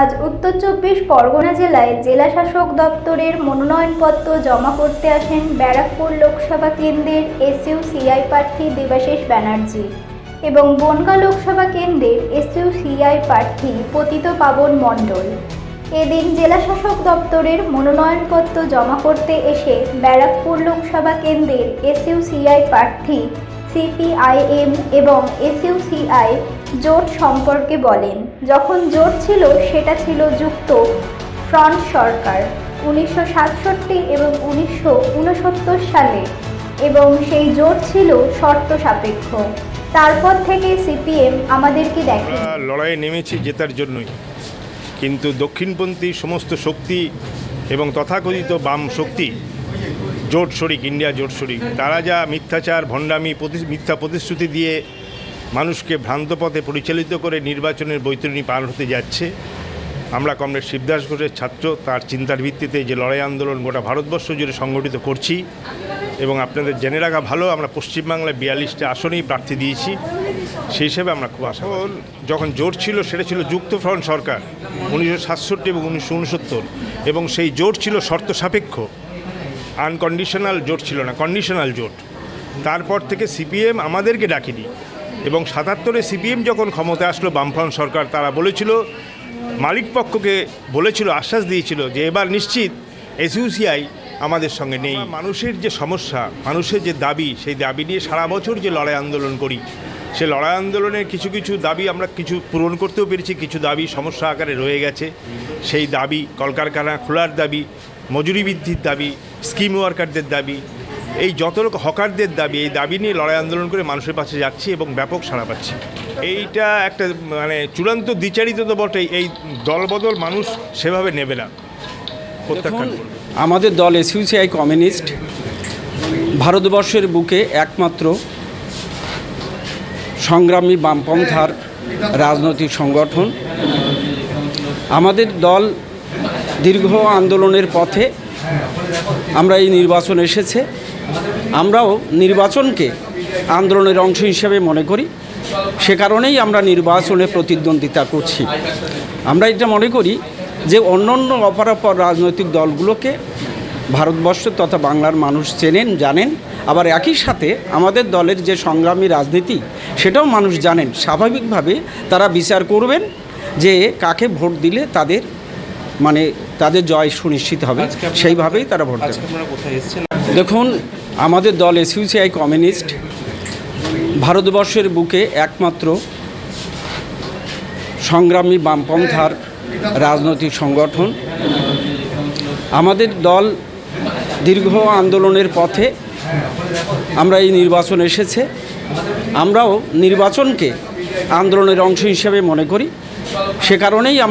আজ উত্তর চব্বিশ পরগনা জেলায় জেলাশাসক দপ্তরের মনোনয়নপত্র জমা করতে আসেন ব্যারাকপুর লোকসভা কেন্দ্রের এসইউ সিআই প্রার্থী দেবাশিস ব্যানার্জি এবং বনগাঁ লোকসভা কেন্দ্রের এসইউ সিআই প্রার্থী পতিত পাবন মণ্ডল। এদিন জেলাশাসক দপ্তরের মনোনয়নপত্র জমা করতে এসে ব্যারাকপুর লোকসভা কেন্দ্রের এসইউ সিআই প্রার্থী, সিপিআইএম এবং এসইউসিআই জোট সম্পর্কে বলেন। যখন জোট ছিল, সেটা ছিল যুক্ত ফ্রন্ট সরকার উনিশশো সাতষট্টি এবং উনিশশো উনসত্তর সালে এবং সেই জোট ছিল শর্ত সাপেক্ষ। তারপর থেকে সিপিএম আমাদেরকে দেখে। লড়াইয়ে নেমেছি জেতার জন্যই। কিন্তু দক্ষিণপন্থী সমস্ত শক্তি এবং তথাকথিত বাম শক্তি, জোট শরিক, ইন্ডিয়া জোট শরিক, তারা যা মিথ্যাচার, ভণ্ডামি মিথ্যা প্রতিশ্রুতি দিয়ে মানুষকে ভ্রান্ত পথে পরিচালিত করে নির্বাচনের বৈতরণী পার হতে যাচ্ছে। আমরা কমরেড শিবদাস ঘোষের ছাত্র তার চিন্তার ভিত্তিতে যে লড়াই আন্দোলন গোটা ভারতবর্ষ জুড়ে সংগঠিত করছি এবং আপনাদের জেনে রাখা ভালো আমরা পশ্চিমবাংলায় বিয়াল্লিশটা আসনেই প্রার্থী দিয়েছি। সেই হিসেবে আমরা খুব আশা যখন জোট ছিল সেটা ছিল যুক্ত ফ্রন্ট সরকার উনিশশো সাতষট্টি এবং উনিশশো উনসত্তর। এবং সেই জোট ছিল শর্ত সাপেক্ষ। আনকন্ডিশনাল জোট ছিল না কন্ডিশনাল জোট। তারপর থেকে সিপিএম আমাদেরকে ডাকেনি। এবং সাতাত্তরে সিপিএম যখন ক্ষমতা আসলো, বামফ্রন্ট সরকার তারা বলেছিল, মালিক পক্ষকে বলেছিল, আশ্বাস দিয়েছিল যে এবার নিশ্চিত এসইউসিআই আমাদের সঙ্গে নেই। মানুষের যে সমস্যা, মানুষের যে দাবি, সেই দাবি নিয়ে সারা বছর যে লড়াই আন্দোলন করি, সে লড়াই আন্দোলনের কিছু কিছু দাবি আমরা কিছু পূরণ করতেও পেরেছি, কিছু দাবি সমস্যা আকারে রয়ে গেছে। সেই দাবি কলকারখানা খোলার দাবি, মজুরি বৃদ্ধির দাবি, স্কিম ওয়ার্কারদের দাবি এই যত লোক হকারদের দাবি এই দাবি নিয়ে লড়াই আন্দোলন করে মানুষের পাশে যাচ্ছি এবং ব্যাপক সাড়া পাচ্ছি। এইটা একটা মানে চূড়ান্ত দ্বিচারিত তো বটেই এই দলবদল মানুষ সেভাবে নেবে না। প্রত্যাখ্যান। আমাদের দল এসইউসিআই কমিউনিস্ট ভারতবর্ষের বুকে একমাত্র সংগ্রামী বামপন্থার রাজনৈতিক সংগঠন। আমাদের দল দীর্ঘ আন্দোলনের পথে আমরা এই নির্বাচন এসেছে। আমরাও নির্বাচনকে আন্দোলনের অংশ হিসেবে মনে করি। সে কারণেই আমরা নির্বাচনে প্রতিদ্বন্দ্বিতা করছি। আমরা এটা মনে করি যে অন্যান্য অপরাপর রাজনৈতিক দলগুলোকে ভারতবর্ষ তথা বাংলার মানুষ চেনেন জানেন। আবার একই সাথে আমাদের দলের যে সংগ্রামী রাজনীতি সেটাও মানুষ জানেন। স্বাভাবিকভাবে তারা বিচার করবেন যে কাকে ভোট দিলে তাদের মানে তাদের জয় সুনিশ্চিত হবে। সেইভাবেই তারা ভোট দেবে দেখুন, আমাদের দল এসইউসিআই কমিউনিস্ট ভারতবর্ষের বুকে একমাত্র সংগ্রামী বামপন্থার রাজনৈতিক সংগঠন। আমাদের দল দীর্ঘ আন্দোলনের পথে আমরা এই নির্বাচন এসেছে। আমরাও নির্বাচনকে আন্দোলনের অংশ হিসেবে মনে করি। সে কারণেই আমরা